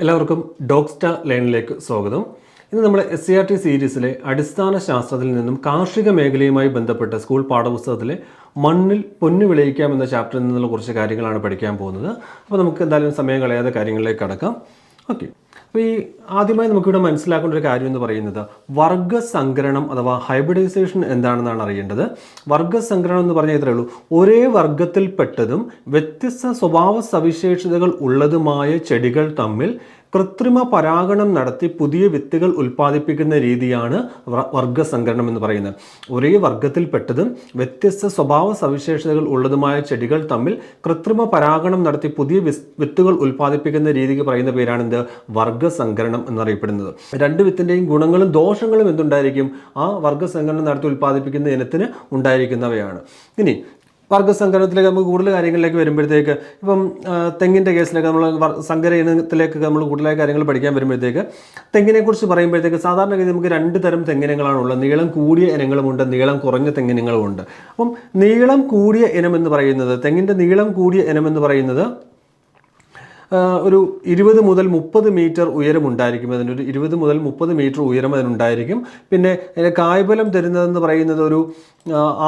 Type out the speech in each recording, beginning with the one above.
എല്ലാവർക്കും ഡോക്സ്റ്റ ലൈനിലേക്ക് സ്വാഗതം. ഇന്ന് നമ്മൾ എസ് സി ആർ ടി സീരീസിലെ അടിസ്ഥാന ശാസ്ത്രത്തിൽ നിന്നും കാർഷിക മേഖലയുമായി ബന്ധപ്പെട്ട സ്കൂൾ പാഠപുസ്തകത്തിലെ മണ്ണിൽ പൊന്നു വിളയിക്കാം എന്ന ചാപ്റ്ററിൽ നിന്നുള്ള കുറച്ച് കാര്യങ്ങളാണ് പഠിക്കാൻ പോകുന്നത്. അപ്പോൾ നമുക്ക് എന്തായാലും സമയം കളയാതെ കാര്യങ്ങളിലേക്ക് കടക്കാം. ഓക്കെ. അപ്പോൾ ഈ ആദ്യമായി നമുക്കിവിടെ മനസ്സിലാക്കേണ്ട ഒരു കാര്യം എന്ന് പറയുന്നത് വർഗസംഗ്രഹണം അഥവാ ഹൈബ്രിഡൈസേഷൻ എന്താണെന്നാണ് അറിയേണ്ടത്. വർഗസംഗ്രഹണം എന്ന് പറഞ്ഞാൽ ഇത്രയേ ഉള്ളൂ. ഒരേ വർഗത്തിൽപ്പെട്ടതും വ്യത്യസ്ത സ്വഭാവ സവിശേഷതകൾ ഉള്ളതുമായ ചെടികൾ തമ്മിൽ കൃത്രിമ പരാഗണം നടത്തി പുതിയ വിത്തുകൾ ഉൽപ്പാദിപ്പിക്കുന്ന രീതിയാണ് വർഗ എന്ന് പറയുന്നത്. ഒരേ വർഗത്തിൽപ്പെട്ടതും വ്യത്യസ്ത സ്വഭാവ സവിശേഷതകൾ ഉള്ളതുമായ ചെടികൾ തമ്മിൽ കൃത്രിമ പരാഗണം നടത്തി പുതിയ വിത്തുകൾ ഉൽപ്പാദിപ്പിക്കുന്ന രീതിക്ക് പറയുന്ന പേരാണ് എന്ത് വർഗസംകരണം എന്നറിയപ്പെടുന്നത്. രണ്ട് വിത്തിന്റെയും ഗുണങ്ങളും ദോഷങ്ങളും എന്തുണ്ടായിരിക്കും? ആ വർഗസംകരണം നടത്തി ഉൽപ്പാദിപ്പിക്കുന്ന ഇനത്തിന് ഉണ്ടായിരിക്കുന്നവയാണ്. ഇനി വർഗസംകരണത്തിലേക്ക് നമുക്ക് കൂടുതൽ കാര്യങ്ങളിലേക്ക് വരുമ്പോഴത്തേക്ക് ഇപ്പം തെങ്ങിന്റെ കേസിലേക്ക് നമ്മൾ സങ്കര ഇനത്തിലേക്ക് നമ്മൾ കൂടുതലായ കാര്യങ്ങൾ പഠിക്കാൻ വരുമ്പോഴത്തേക്ക് തെങ്ങിനെ കുറിച്ച് പറയുമ്പോഴത്തേക്ക് സാധാരണഗതി നമുക്ക് രണ്ട് തരം തെങ്ങിനങ്ങളാണുള്ളത്. നീളം കൂടിയ ഇനങ്ങളുമുണ്ട് നീളം കുറഞ്ഞ തെങ്ങിനങ്ങളുമുണ്ട്. അപ്പം നീളം കൂടിയ ഇനം എന്ന് പറയുന്നത് തെങ്ങിന്റെ നീളം കൂടിയ ഇനം എന്ന് പറയുന്നത് ഒരു ഇരുപത് മുതൽ മുപ്പത് മീറ്റർ ഉയരമുണ്ടായിരിക്കും അതിനൊരു ഇരുപത് മുതൽ മുപ്പത് മീറ്റർ ഉയരം അതിനുണ്ടായിരിക്കും. പിന്നെ കായ്ഫലം തരുന്നതെന്ന് പറയുന്നത് ഒരു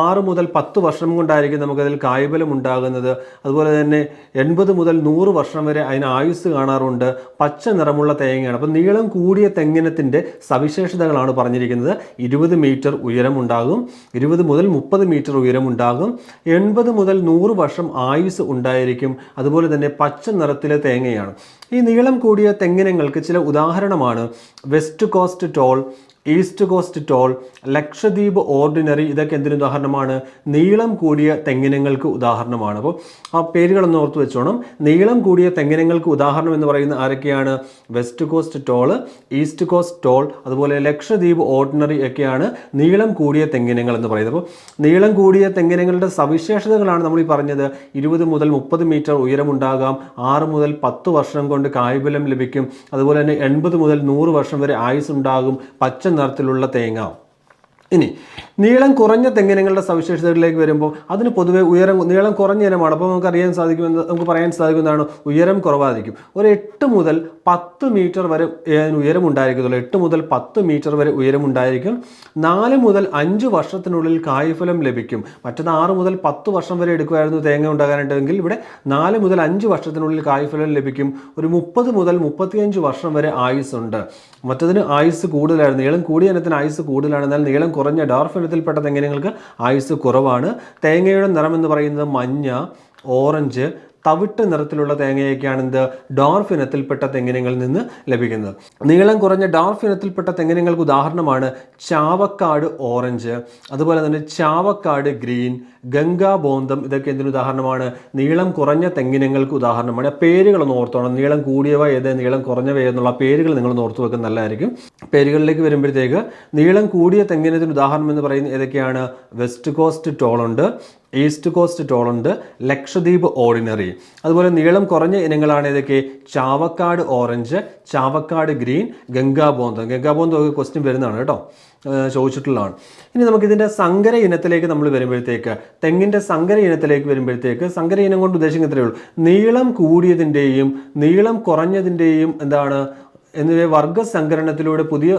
ആറ് മുതൽ പത്ത് വർഷം കൊണ്ടായിരിക്കും നമുക്കതിൽ കായ്ഫലം ഉണ്ടാകുന്നത്. അതുപോലെ തന്നെ എൺപത് മുതൽ നൂറ് വർഷം വരെ അതിന് ആയുസ് കാണാറുണ്ട്. പച്ച നിറമുള്ള തേങ്ങയാണ്. അപ്പം നീളം കൂടിയ തെങ്ങിനത്തിന്റെ സവിശേഷതകളാണ് പറഞ്ഞിരിക്കുന്നത്. ഇരുപത് മീറ്റർ ഉയരമുണ്ടാകും ഇരുപത് മുതൽ മുപ്പത് മീറ്റർ ഉയരമുണ്ടാകും എൺപത് മുതൽ നൂറ് വർഷം ആയുസ് ഉണ്ടായിരിക്കും. അതുപോലെ തന്നെ പച്ച നിറത്തിലെ തേങ്ങയാണ്. ഈ നീളം കൂടിയ തെങ്ങിനങ്ങൾക്ക് ചില ഉദാഹരണമാണ് west coast tall east coast tall Lakshadweep ordinary ഇതൊക്കെ എന്തിനു ഉദാഹരണമാണ്? നീളം കൂടിയ തെങ്ങിനങ്ങൾക്ക് ഉദാഹരണമാണ്. അപ്പോൾ ആ പേരുകളൊന്ന് ഓർത്ത് വെച്ചോണം. നീളം കൂടിയ തെങ്ങിനങ്ങൾക്ക് ഉദാഹരണം എന്ന് പറയുന്ന ആരൊക്കെയാണ്? West coast tall east coast tall അതുപോലെ ലക്ഷദ്വീപ് ഓർഡിനറി ഒക്കെയാണ് നീളം കൂടിയ തെങ്ങിനങ്ങൾ എന്ന് പറയുന്നത്. അപ്പോൾ നീളം കൂടിയ തെങ്ങിനങ്ങളുടെ സവിശേഷതകളാണ് നമ്മൾ ഈ പറഞ്ഞത്. ഇരുപത് മുതൽ മുപ്പത് മീറ്റർ ഉയരമുണ്ടാകാം. ആറ് മുതൽ പത്ത് വർഷം കൊണ്ട് കായ്ഫലം ലഭിക്കും. അതുപോലെ തന്നെ എൺപത് മുതൽ നൂറ് വർഷം വരെ ആയുസ് ഉണ്ടാകും പച്ച നിറത്തിലുള്ള തേങ്ങ. ഇനി നീളം കുറഞ്ഞ തെങ്ങിനങ്ങളുടെ സവിശേഷതകളിലേക്ക് വരുമ്പോൾ അതിന് പൊതുവേ ഉയരം നീളം കുറഞ്ഞ ഇനമാണ്. അപ്പോൾ നമുക്ക് അറിയാൻ സാധിക്കുമെന്ന് നമുക്ക് പറയാൻ സാധിക്കുന്നതാണ് ഉയരം കുറവായിരിക്കും. ഒരു എട്ട് മുതൽ പത്ത് മീറ്റർ വരെ ഉയരമുണ്ടായിരിക്കത്തുള്ളൂ എട്ട് മുതൽ പത്ത് മീറ്റർ വരെ ഉയരം ഉണ്ടായിരിക്കും. നാല് മുതൽ അഞ്ച് വർഷത്തിനുള്ളിൽ കായ്ഫലം ലഭിക്കും. മറ്റത് ആറ് മുതൽ പത്ത് വർഷം വരെ എടുക്കുമായിരുന്നു തേങ്ങ ഉണ്ടാകാനായിട്ടെങ്കിൽ ഇവിടെ നാല് മുതൽ അഞ്ച് വർഷത്തിനുള്ളിൽ കായ്ഫലം ലഭിക്കും. ഒരു മുപ്പത് മുതൽ മുപ്പത്തിയഞ്ച് വർഷം വരെ ആയുസ്സുണ്ട് മറ്റതിന് ആയുസ് കൂടുതലായിരുന്നു. നീളം കൂടിയ ഇനത്തിന് ആയുസ് കൂടുതലാണ്. എന്നാൽ നീളം കുറഞ്ഞ ഡാർഫ് ഇനത്തിൽപ്പെട്ട തെങ്ങിനങ്ങൾക്ക് ആയുസ് കുറവാണ്. തേങ്ങയുടെ നിറം എന്ന് പറയുന്നത് മഞ്ഞ ഓറഞ്ച് തവിട്ട് നിറത്തിലുള്ള തേങ്ങയൊക്കെയാണ് എന്ത് ഡോർഫ് ഇനത്തിൽപ്പെട്ട തെങ്ങിനങ്ങളിൽ നിന്ന് ലഭിക്കുന്നത്. നീളം കുറഞ്ഞ ഡോർഫ് ഇനത്തിൽപ്പെട്ട തെങ്ങിനങ്ങൾക്ക് ഉദാഹരണമാണ് ചാവക്കാട് ഓറഞ്ച് അതുപോലെ തന്നെ ചാവക്കാട് ഗ്രീൻ ഗംഗാ ബോന്തം ഇതൊക്കെ എന്തിനു ഉദാഹരണമാണ്? നീളം കുറഞ്ഞ തെങ്ങിനങ്ങൾക്ക് ഉദാഹരണമാണ്. പേരുകളൊന്ന് ഓർത്തോണം. നീളം കൂടിയവ ഏത് നീളം കുറഞ്ഞവ ഏതെന്നുള്ള പേരുകൾ നിങ്ങൾ ഓർത്തു വെക്കുന്നത് നല്ലതായിരിക്കും. പേരുകളിലേക്ക് വരുമ്പോഴത്തേക്ക് നീളം കൂടിയ തെങ്ങിനത്തിന് ഉദാഹരണം എന്ന് പറയുന്നത് ഏതൊക്കെയാണ്? വെസ്റ്റ് കോസ്റ്റ് ടോളുണ്ട്. ഈസ്റ്റ് കോസ്റ്റ് ടോളുണ്ട് ലക്ഷദ്വീപ് ഓർഡിനറി അതുപോലെ നീളം കുറഞ്ഞ ഇനങ്ങളാണ് ഏതൊക്കെ? Chavakkad orange Chavakkad green Gangabondam. Gangabondam ഒക്കെ ക്വസ്റ്റ്യൻ വരുന്നതാണ് കേട്ടോ. ചോദിച്ചിട്ടുള്ളതാണ്. ഇനി നമുക്ക് ഇതിന്റെ സങ്കര ഇനത്തിലേക്ക് നമ്മൾ വരുമ്പോഴത്തേക്ക് തെങ്ങിന്റെ സങ്കര ഇനത്തിലേക്ക് വരുമ്പോഴത്തേക്ക് സങ്കര ഇനം കൊണ്ട് ഉദ്ദേശിക്കുന്ന ഇത്രയേ ഉള്ളൂ. നീളം കൂടിയതിന്റെയും നീളം കുറഞ്ഞതിന്റെയും എന്താണ്? എന്നിവയെ വർഗസങ്കരണത്തിലൂടെ പുതിയ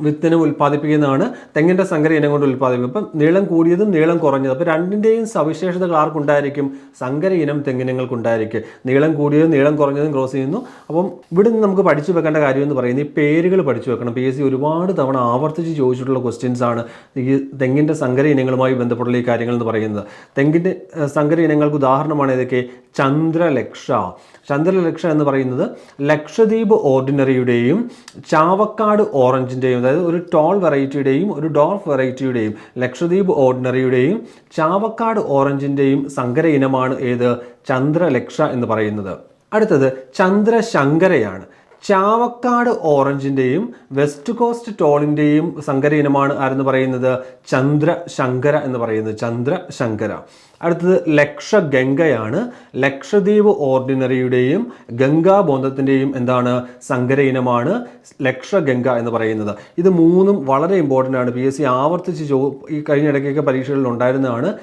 വിത്തിനെ ഉൽപ്പാദിപ്പിക്കുന്നതാണ്. തെങ്ങിന്റെ സങ്കര ഇനം കൊണ്ട് ഉൽപ്പാദിപ്പിക്കും. അപ്പം നീളം കൂടിയതും നീളം കുറഞ്ഞതും. അപ്പോൾ രണ്ടിന്റെയും സവിശേഷതകൾ ആർക്കുണ്ടായിരിക്കും സങ്കര ഇനം തെങ്ങിനങ്ങൾക്കുണ്ടായിരിക്കും നീളം കൂടിയതും നീളം കുറഞ്ഞതും ക്രോസ് ചെയ്യുന്നു. അപ്പം ഇവിടെ നിന്ന് നമുക്ക് പഠിച്ചു വെക്കേണ്ട കാര്യം എന്ന് പറയുന്നത് ഈ പേരുകൾ പഠിച്ചു വെക്കണം. പി എസ് സി ഒരുപാട് തവണ ആവർത്തിച്ച് ചോദിച്ചിട്ടുള്ള ക്വസ്റ്റ്യൻസ് ആണ് ഈ തെങ്ങിന്റെ സങ്കര ഇനങ്ങളുമായി ബന്ധപ്പെട്ടുള്ള ഈ കാര്യങ്ങൾ എന്ന് പറയുന്നത്. തെങ്ങിന്റെ സങ്കര ഇനങ്ങൾക്ക് ഉദാഹരണമാണ് ഇതൊക്കെ ചന്ദ്രലക്ഷ. ചന്ദ്രലക്ഷ എന്ന് പറയുന്നത് ലക്ഷദ്വീപ് ഓർഡിനറിയുടെയും ചാവക്കാട് ഓറഞ്ചിന്റെയും അതായത് ഒരു ടോൾ വെറൈറ്റിയുടെയും ഒരു ഡോർഫ് വെറൈറ്റിയുടെയും ലക്ഷദ്വീപ് ഓർഡിനറിയുടെയും ചാവക്കാട് ഓറഞ്ചിന്റെയും സങ്കര ഇനമാണ് ഏത്? ചന്ദ്രലക്ഷ എന്ന് പറയുന്നത്. അടുത്തത് ചന്ദ്രശങ്കരയാണ്. ചാവക്കാട് ഓറഞ്ചിന്റെയും വെസ്റ്റ് കോസ്റ്റ് ടോളിന്റെയും സങ്കര ഇനമാണ് ആരെന്ന് പറയുന്നത്? ചന്ദ്രശങ്കര എന്ന് പറയുന്നത്. ചന്ദ്രശങ്കര. അടുത്തത് ലക്ഷഗംഗയാണ്. ലക്ഷദ്വീപ് ഓർഡിനറിയുടെയും ഗംഗാബോധത്തിന്റെയും എന്താണ് സങ്കര ഇനമാണ് ലക്ഷഗംഗ എന്ന് പറയുന്നത്. ഇത് മൂന്നും വളരെ ഇമ്പോർട്ടന്റ് ആണ്. പി എസ് സി ആവർത്തിച്ച് ചോ ഈ കഴിഞ്ഞ ഇടയ്ക്കൊക്കെ പരീക്ഷകളിൽ ഉണ്ടായിരുന്നതാണ്.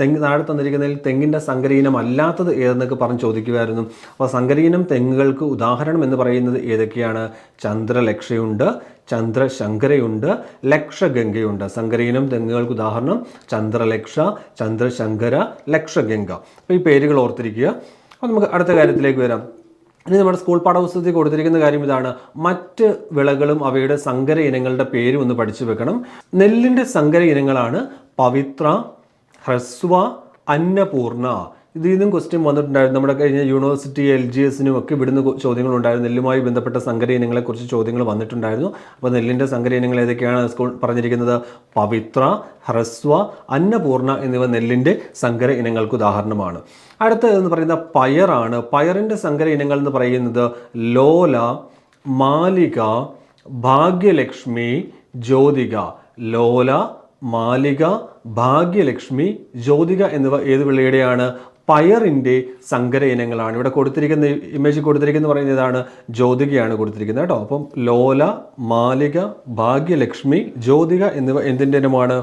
തെങ്ങ് താഴെ തന്നിരിക്കുന്നതിൽ തെങ്ങിന്റെ സങ്കര ഇനം അല്ലാത്തത് ഏതെന്നൊക്കെ പറഞ്ഞ് ചോദിക്കുമായിരുന്നു അപ്പോൾ സങ്കര ഇനം തെങ്ങുകൾക്ക് ഉദാഹരണം എന്ന് പറയുന്നത് ഏതൊക്കെയാണ്? ചന്ദ്രലക്ഷയുണ്ട് ചന്ദ്രശങ്കരയുണ്ട് ലക്ഷഗംഗയുണ്ട്. സങ്കരയിനം തെങ്ങുകൾക്ക് ഉദാഹരണം ചന്ദ്രലക്ഷ ചന്ദ്രശങ്കര ലക്ഷഗംഗ. അപ്പോൾ ഈ പേരുകൾ ഓർത്തിരിക്കുക. അപ്പോൾ നമുക്ക് അടുത്ത കാര്യത്തിലേക്ക് വരാം. ഇനി നമ്മുടെ സ്കൂൾ പാഠപുസ്തകത്തിൽ കൊടുത്തിരിക്കുന്ന കാര്യം ഇതാണ്. മറ്റ് വിളകളും അവയുടെ സങ്കര ഇനങ്ങളുടെ പേരും ഒന്ന് പഠിച്ചു വെക്കണം. നെല്ലിന്റെ സങ്കര ഇനങ്ങളാണ് പവിത്ര ഹ്രസ്വ അന്നപൂർണ. ഇതിൽ നിന്നും ക്വസ്റ്റ്യൻ വന്നിട്ടുണ്ടായിരുന്നു. നമ്മുടെ കഴിഞ്ഞ യൂണിവേഴ്സിറ്റി എൽ ജി എസിനും ഒക്കെ ഇവിടുന്ന് ചോദ്യങ്ങൾ ചോദ്യങ്ങളുണ്ടായിരുന്നു. നെല്ലുമായി ബന്ധപ്പെട്ട സങ്കര ഇനങ്ങളെക്കുറിച്ച് ചോദ്യങ്ങൾ വന്നിട്ടുണ്ടായിരുന്നു. അപ്പോൾ നെല്ലിന്റെ സങ്കര ഇനങ്ങൾ ഏതൊക്കെയാണ് സ്കൂൾ പറഞ്ഞിരിക്കുന്നത്? പവിത്ര ഹ്രസ്വ അന്നപൂർണ എന്നിവ നെല്ലിന്റെ സങ്കര ഇനങ്ങൾക്ക് ഉദാഹരണമാണ്. അടുത്തതെന്ന് പറയുന്ന പയറാണ് പയറിന്റെ സങ്കര ഇനങ്ങൾ എന്ന് പറയുന്നത് ലോല മാലിക ഭാഗ്യലക്ഷ്മി ജ്യോതിക. ലോല മാലിക ഭാഗ്യലക്ഷ്മി ജ്യോതിക എന്നിവ ഏത് വിളയുടെയാണ് പയറിന്റെ സങ്കര ഇനങ്ങളാണ് ഇവിടെ കൊടുത്തിരിക്കുന്ന ഇമേജ് കൊടുത്തിരിക്കുന്നത് പറയുന്നത് ഇതാണ് ജ്യോതികയാണ് കൊടുത്തിരിക്കുന്നത് കേട്ടോ. അപ്പം ലോല മാലിക ഭാഗ്യലക്ഷ്മി ജ്യോതിക എന്നിവ എന്തിന്റെ ഇനമാണ്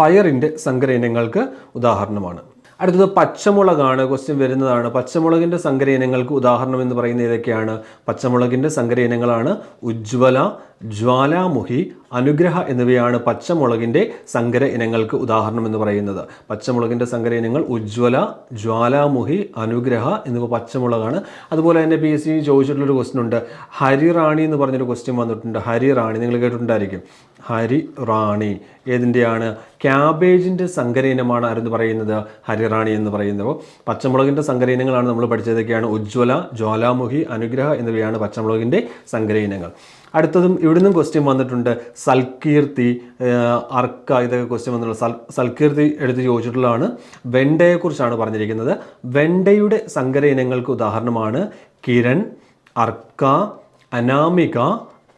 പയറിന്റെ സങ്കര ഇനങ്ങൾക്ക് ഉദാഹരണമാണ്. അടുത്തത് പച്ചമുളകാണ് ക്വസ്റ്റ്യൻ വരുന്നതാണ്. പച്ചമുളകിന്റെ സങ്കര ഇനങ്ങൾക്ക് ഉദാഹരണം എന്ന് പറയുന്ന ഏതൊക്കെയാണ്? പച്ചമുളകിന്റെ സങ്കര ഇനങ്ങളാണ് ഉജ്ജ്വല ജ്വാലാമുഖി അനുഗ്രഹ എന്നിവയാണ് പച്ചമുളകിന്റെ സങ്കര ഇനങ്ങൾക്ക് ഉദാഹരണം എന്ന് പറയുന്നത്. പച്ചമുളകിന്റെ സങ്കര ഇനങ്ങൾ ഉജ്ജ്വല ജ്വാലാമുഖി അനുഗ്രഹ എന്നിവ പച്ചമുളകാണ്. അതുപോലെ തന്നെ പി എസ് സി ചോദിച്ചിട്ടുള്ളൊരു ക്വസ്റ്റ്യൻ ഉണ്ട്. ഹരിറാണി എന്ന് പറഞ്ഞൊരു ക്വസ്റ്റ്യൻ വന്നിട്ടുണ്ട്. ഹരിറാണി നിങ്ങൾ കേട്ടിട്ടുണ്ടായിരിക്കും. ഹരി റാണി ഏതിന്റെയാണ് ക്യാബേജിന്റെ സങ്കര ഇനമാണ് ആരെന്ന് പറയുന്നത്? ഹരിറാണി എന്ന് പറയുന്നത്. പച്ചമുളകിന്റെ സങ്കര ഇനങ്ങളാണ് നമ്മൾ പഠിച്ചതൊക്കെയാണ്. ഉജ്ജ്വല ജ്വാലാമുഖി അനുഗ്രഹ എന്നിവയാണ് പച്ചമുളകിന്റെ സങ്കര ഇനങ്ങൾ അടുത്തതും ഇവിടുന്നും ക്വസ്റ്റ്യൻ വന്നിട്ടുണ്ട്. സൽകീർത്തി അർക്ക ഇതൊക്കെ ക്വസ്റ്റ്യൻ വന്നിട്ടുള്ള സൽ സൽകീർത്തി എടുത്ത് ചോദിച്ചിട്ടുള്ളതാണ്. വെണ്ടയെക്കുറിച്ചാണ് പറഞ്ഞിരിക്കുന്നത്. വെണ്ടയുടെ സങ്കര ഇനങ്ങൾക്ക് ഉദാഹരണമാണ് കിരൺ അർക്ക അനാമിക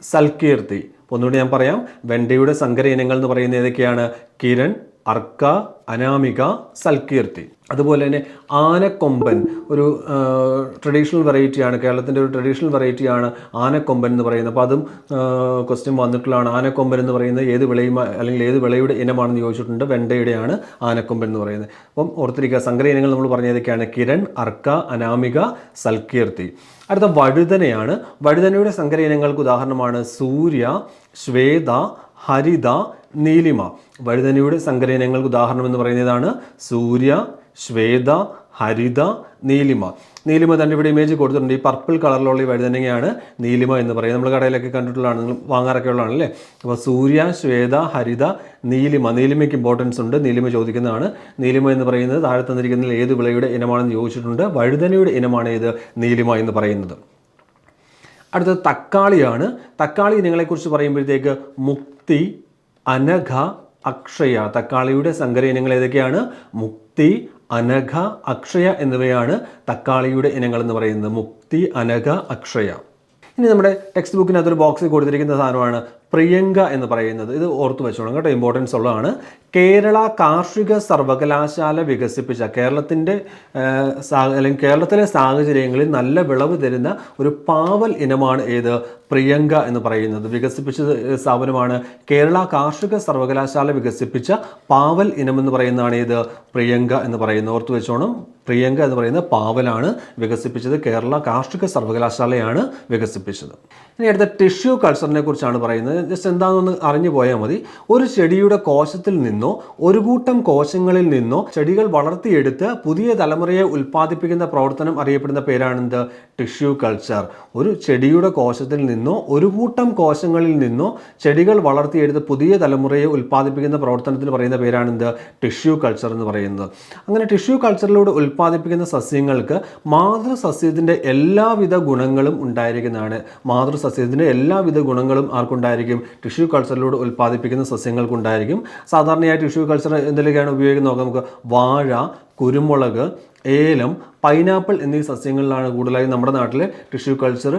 സൽകീർത്തി. ഒന്നുകൂടി ഞാൻ പറയാം. വെണ്ടയുടെ സങ്കര ഇനങ്ങൾ എന്ന് പറയുന്നത് ഏതൊക്കെയാണ്? കിരൺ അർക്ക അനാമിക സൽകീർത്തി. അതുപോലെ തന്നെ ആനക്കൊമ്പൻ ഒരു ട്രഡീഷണൽ വെറൈറ്റിയാണ് കേരളത്തിന്റെ ഒരു ട്രഡീഷണൽ വെറൈറ്റിയാണ് ആനക്കൊമ്പൻ എന്ന് പറയുന്നത്. അപ്പോൾ അതും ക്വസ്റ്റ്യൻ വന്നിട്ടുള്ളതാണ്. ആനക്കൊമ്പൻ എന്ന് പറയുന്നത് ഏത് വിളയും അല്ലെങ്കിൽ ഏത് വിളയുടെ ഇനമാണെന്ന് ചോദിച്ചിട്ടുണ്ട്. വെണ്ടയുടെയാണ് ആനക്കൊമ്പൻ എന്ന് പറയുന്നത്. അപ്പം ഓർത്തിരിക്കുക സങ്കര ഇനങ്ങൾ നമ്മൾ പറഞ്ഞതൊക്കെയാണ്. കിരൺ അർക്ക അനാമിക സൽകീർത്തി. അടുത്ത വഴുതനയാണ്. വഴുതനയുടെ സങ്കര ഇനങ്ങൾക്ക് ഉദാഹരണമാണ് സൂര്യ ശ്വേത ഹരിത നീലിമ. വഴുതനയുടെ സംഗ്രഹനങ്ങൾക്ക് ഉദാഹരണം എന്ന് പറയുന്നതാണ് സൂര്യ ശ്വേത ഹരിത നീലിമ. നീലിമ തന്നെ ഇവിടെ ഇമേജ് കൊടുത്തിട്ടുണ്ട്. ഈ പർപ്പിൾ കളറിലുള്ള ഈ വഴുതനങ്ങയാണ് നീലിമ എന്ന് പറയുന്നത്. നമ്മൾ കടയിലൊക്കെ കണ്ടിട്ടുള്ളതാണ്. നിങ്ങൾ വാങ്ങാറൊക്കെ ഉള്ളതാണല്ലേ? അപ്പോൾ സൂര്യ ശ്വേത ഹരിത നീലിമ. നീലിമയ്ക്ക് ഇമ്പോർട്ടൻസ് ഉണ്ട്. നീലിമ ചോദിക്കുന്നതാണ്. നീലിമ എന്ന് പറയുന്നത് താഴെ തന്നിരിക്കുന്നതിൽ ഏത് വിളയുടെ ഇനമാണെന്ന് ചോദിച്ചിട്ടുണ്ട്. വഴുതനയുടെ ഇനമാണ് ഏത്? നീലിമ എന്ന് പറയുന്നത്. അടുത്തത് തക്കാളിയാണ്. തക്കാളി ഇനങ്ങളെക്കുറിച്ച് പറയുമ്പോഴത്തേക്ക് മുക്തി അനഘ അക്ഷയ. തക്കാളിയുടെ സങ്കര ഇനങ്ങൾ ഏതൊക്കെയാണ്? മുക്തി അനഘ അക്ഷയ എന്നിവയാണ് തക്കാളിയുടെ ഇനങ്ങൾ എന്ന് പറയുന്നത്. മുക്തി അനഘ അക്ഷയ. ഇനി നമ്മുടെ ടെക്സ്റ്റ് ബുക്കിനകത്തൊരു ബോക്സിൽ കൊടുത്തിരിക്കുന്ന സാധനമാണ് പ്രിയങ്ക എന്ന് പറയുന്നത്. ഇത് ഓർത്ത് വെച്ചോളാം കേട്ടോ. ഇമ്പോർട്ടൻസ് ഉള്ളതാണ്. കേരള കാർഷിക സർവകലാശാല വികസിപ്പിച്ച കേരളത്തിന്റെ അല്ലെങ്കിൽ കേരളത്തിലെ സാഹചര്യങ്ങളിൽ നല്ല വിളവ് തരുന്ന ഒരു പാവൽ ഇനമാണ് ഏത്? പ്രിയങ്ക എന്ന് പറയുന്നത്. വികസിപ്പിച്ച സ്ഥാപനമാണ് കേരള കാർഷിക സർവകലാശാല വികസിപ്പിച്ച പാവൽ ഇനം എന്ന് പറയുന്നതാണ് ഏത്? പ്രിയങ്ക എന്ന് പറയുന്നത്. ഓർത്തു വെച്ചോണം. പ്രിയങ്ക എന്ന് പറയുന്ന പാവലാണ് വികസിപ്പിച്ചത്. കേരള കാർഷിക സർവകലാശാലയാണ് വികസിപ്പിച്ചത്. ഇനി അടുത്ത ടിഷ്യൂ കൾച്ചറിനെ കുറിച്ചാണ് പറയുന്നത്. ജസ്റ്റ് എന്താണെന്ന് അറിഞ്ഞു പോയാൽ മതി. ഒരു ചെടിയുടെ കോശത്തിൽ നിന്നോ ഒരു കൂട്ടം കോശങ്ങളിൽ നിന്നോ ചെടികൾ വളർത്തിയെടുത്ത് പുതിയ തലമുറയെ ഉൽപ്പാദിപ്പിക്കുന്ന പ്രവർത്തനം അറിയപ്പെടുന്ന പേരാണെന്ത്? Tissue culture. ഒരു ചെടിയുടെ കോശത്തിൽ നിന്നോ ഒരു കൂട്ടം കോശങ്ങളിൽ നിന്നോ ചെടികൾ വളർത്തിയെടുത്ത് പുതിയ തലമുറയെ ഉൽപ്പാദിപ്പിക്കുന്ന പ്രവർത്തനത്തിന് പറയുന്ന പേരാണെന്ത്? ടിഷ്യൂ കൾച്ചർ എന്ന് പറയുന്നത്. അങ്ങനെ ടിഷ്യൂ കൾച്ചറിലൂടെ ഉൽപ്പാദിപ്പിക്കുന്ന സസ്യങ്ങൾക്ക് മാതൃസസ്യത്തിന്റെ എല്ലാവിധ ഗുണങ്ങളും ഉണ്ടായിരിക്കുന്നതാണ്. മാതൃസസ്യത്തിന്റെ എല്ലാവിധ ഗുണങ്ങളും ആർക്കുണ്ടായിരിക്കും? ടിഷ്യൂ കൾച്ചറിലൂടെ ഉൽപ്പാദിപ്പിക്കുന്ന സസ്യങ്ങൾക്കുണ്ടായിരിക്കും. സാധാരണയായി ടിഷ്യൂ കൾച്ചർ എന്തിലൊക്കെയാണ് ഉപയോഗിക്കുന്നത്. നോക്കാം നമുക്ക് വാഴ കുരുമുളക് ഏലം പൈനാപ്പിൾ എന്നീ സസ്യങ്ങളിലാണ് കൂടുതലായി നമ്മുടെ നാട്ടിൽ ടിഷ്യൂ കൾച്ചർ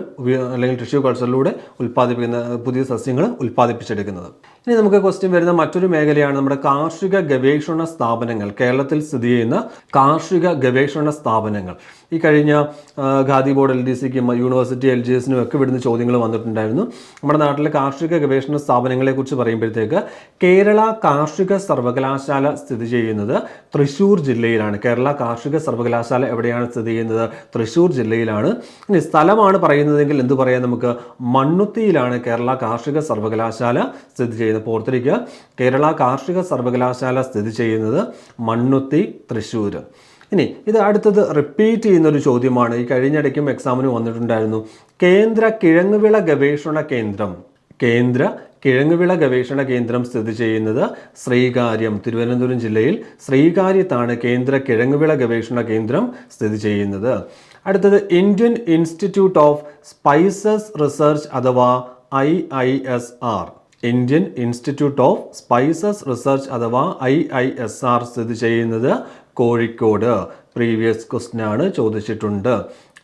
അല്ലെങ്കിൽ ടിഷ്യൂ കൾച്ചറിലൂടെ ഉൽപ്പാദിപ്പിക്കുന്ന പുതിയ സസ്യങ്ങൾ ഉൽപ്പാദിപ്പിച്ചെടുക്കുന്നത്. ഇനി നമുക്ക് ക്വസ്റ്റ്യൻ വരുന്ന മറ്റൊരു മേഖലയാണ് നമ്മുടെ കാർഷിക ഗവേഷണ സ്ഥാപനങ്ങൾ. കേരളത്തിൽ സ്ഥിതി ചെയ്യുന്ന കാർഷിക ഗവേഷണ സ്ഥാപനങ്ങൾ. ഈ കഴിഞ്ഞ ഖാദി ബോർഡ് എൽ ഡി സിക്കും യൂണിവേഴ്സിറ്റി എൽ ജി എസിനും ഒക്കെ ഇവിടുന്ന് ചോദ്യങ്ങൾ വന്നിട്ടുണ്ടായിരുന്നു. നമ്മുടെ നാട്ടിലെ കാർഷിക ഗവേഷണ സ്ഥാപനങ്ങളെ കുറിച്ച് പറയുമ്പോഴത്തേക്ക് കേരള കാർഷിക സർവകലാശാല സ്ഥിതി ചെയ്യുന്നത് തൃശ്ശൂർ ജില്ലയിലാണ്. കേരള കാർഷിക സർവകലാശാല എവിടെ എവിടെയാണ് സ്ഥിതി ചെയ്യുന്നത്? തൃശ്ശൂർ ജില്ലയിലാണ്. ഇനി സ്ഥലമാണ് പറയുന്നതെങ്കിൽ എന്ത് പറയാം നമുക്ക്? മണ്ണുത്തിയിലാണ് കേരള കാർഷിക സർവകലാശാല സ്ഥിതി ചെയ്യുന്നത്. പോർത്തിരിക്കുക കേരള കാർഷിക സർവകലാശാല സ്ഥിതി ചെയ്യുന്നത് മണ്ണുത്തി തൃശ്ശൂർ. ഇനി ഇത് അടുത്തത് റിപ്പീറ്റ് ചെയ്യുന്ന ഒരു ചോദ്യമാണ്. ഈ കഴിഞ്ഞിടയ്ക്കും എക്സാമിന് വന്നിട്ടുണ്ടായിരുന്നു. കേന്ദ്ര കിഴങ്ങുവിള ഗവേഷണ കേന്ദ്രം. കേന്ദ്ര കിഴങ്ങുവിള ഗവേഷണ കേന്ദ്രം സ്ഥിതി ചെയ്യുന്നത് ശ്രീകാര്യം. തിരുവനന്തപുരം ജില്ലയിൽ ശ്രീകാര്യത്താണ് കേന്ദ്ര കിഴങ്ങുവിള ഗവേഷണ കേന്ദ്രം സ്ഥിതി ചെയ്യുന്നത്. അടുത്തത് Indian institute of spices research അഥവാ I I S R. Indian institute of spices research അഥവാ ഐ ഐ എസ് ആർ സ്ഥിതി ചെയ്യുന്നത് കോഴിക്കോട്. പ്രീവിയസ് ക്വസ്റ്റിനാണ് ചോദിച്ചിട്ടുണ്ട്.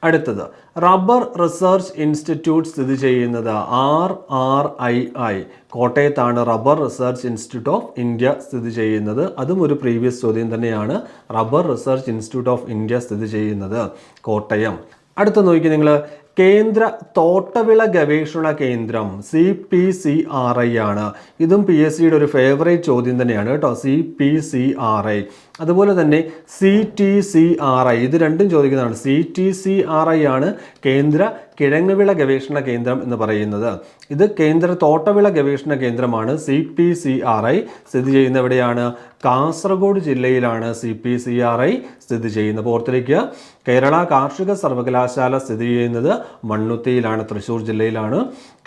അടുത്തത്. റബ്ബർ റിസർച്ച് ഇൻസ്റ്റിറ്റ്യൂട്ട് സ്ഥിതി ചെയ്യുന്നത് R R I I. കോട്ടയത്താണ് rubber research institute of India സ്ഥിതി ചെയ്യുന്നത്. അതും ഒരു പ്രീവിയസ് ചോദ്യം തന്നെയാണ്. Rubber research institute of India സ്ഥിതി ചെയ്യുന്നത് കോട്ടയം. അടുത്ത നോക്കി നിങ്ങൾ കേന്ദ്ര തോട്ടവിള ഗവേഷണ കേന്ദ്രം C P C R I ആണ്. ഇതും പി എസ് സിയുടെ ഒരു ഫേവറേറ്റ് ചോദ്യം തന്നെയാണ് കേട്ടോ C P C R I. അതുപോലെ തന്നെ C T C R I ഇത് രണ്ടും ചോദിക്കുന്നതാണ്. C T C R I ആണ് കേന്ദ്ര കിഴങ്ങുവിള ഗവേഷണ കേന്ദ്രം എന്ന് പറയുന്നത്. ഇത് കേന്ദ്ര തോട്ടവിള ഗവേഷണ കേന്ദ്രമാണ്. C P C R I സ്ഥിതി ചെയ്യുന്ന എവിടെയാണ് കാസർഗോഡ് ജില്ലയിലാണ് C P C R I സ്ഥിതി ചെയ്യുന്നത്. ഓർത്തിരിക്കുക കേരള കാർഷിക സർവകലാശാല സ്ഥിതി ചെയ്യുന്നത് മണ്ണുത്തിയിലാണ്. തൃശ്ശൂർ ജില്ലയിലാണ്.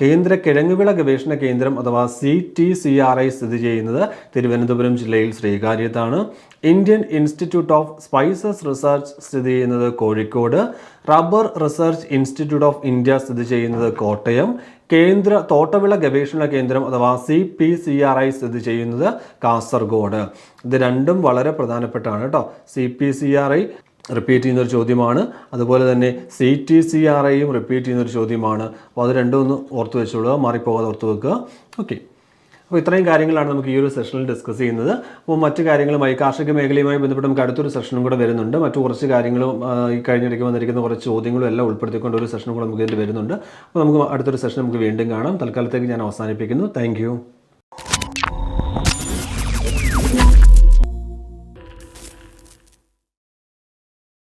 കേന്ദ്ര കിഴങ്ങുവിള ഗവേഷണ കേന്ദ്രം അഥവാ C T C R I സ്ഥിതി ചെയ്യുന്നത് തിരുവനന്തപുരം ജില്ലയിൽ ശ്രീകാര്യത്താണ്. Indian institute of spices research സ്ഥിതി ചെയ്യുന്നത് Kozhikode. Rubber research institute of India സ്ഥിതി ചെയ്യുന്നത് കോട്ടയം. കേന്ദ്ര തോട്ടവിള ഗവേഷണ കേന്ദ്രം അഥവാ C P C R I സ്ഥിതി ചെയ്യുന്നത് കാസർഗോഡ്. ഇത് രണ്ടും വളരെ പ്രധാനപ്പെട്ടാണ് കേട്ടോ. C P C R I repeat ചെയ്യുന്നൊരു ചോദ്യമാണ്. അതുപോലെ തന്നെ സി ടി സി ആർ ഐയും റിപ്പീറ്റ് ചെയ്യുന്നൊരു ചോദ്യമാണ്. അപ്പോൾ അത് രണ്ടും ഒന്ന് ഓർത്ത് വെച്ചോളുക. മാറിപ്പോകാതെ ഓർത്ത് വെക്കുക. ഓക്കെ അപ്പോൾ ഇത്രയും കാര്യങ്ങളാണ് നമുക്ക് ഈ ഒരു സെഷനിൽ ഡിസ്കസ് ചെയ്യുന്നത്. അപ്പോൾ മറ്റു കാര്യങ്ങളുമായി കാർഷിക മേഖലയുമായി ബന്ധപ്പെട്ട് നമുക്ക് അടുത്തൊരു സെഷനും കൂടെ വരുന്നുണ്ട്. മറ്റു കുറച്ച് കാര്യങ്ങളും ഈ കഴിഞ്ഞിടയ്ക്ക് വന്നിരിക്കുന്ന കുറച്ച് ചോദ്യങ്ങളും എല്ലാം ഉൾപ്പെടുത്തിക്കൊണ്ട് ഒരു സെഷനും കൂടെ നമുക്ക് ഇതിൽ വരുന്നുണ്ട്. അപ്പോൾ നമുക്ക് അടുത്തൊരു സെഷൻ നമുക്ക് വീണ്ടും കാണാം. തൽക്കാലത്തേക്ക് ഞാൻ അവസാനിപ്പിക്കുന്നു. താങ്ക്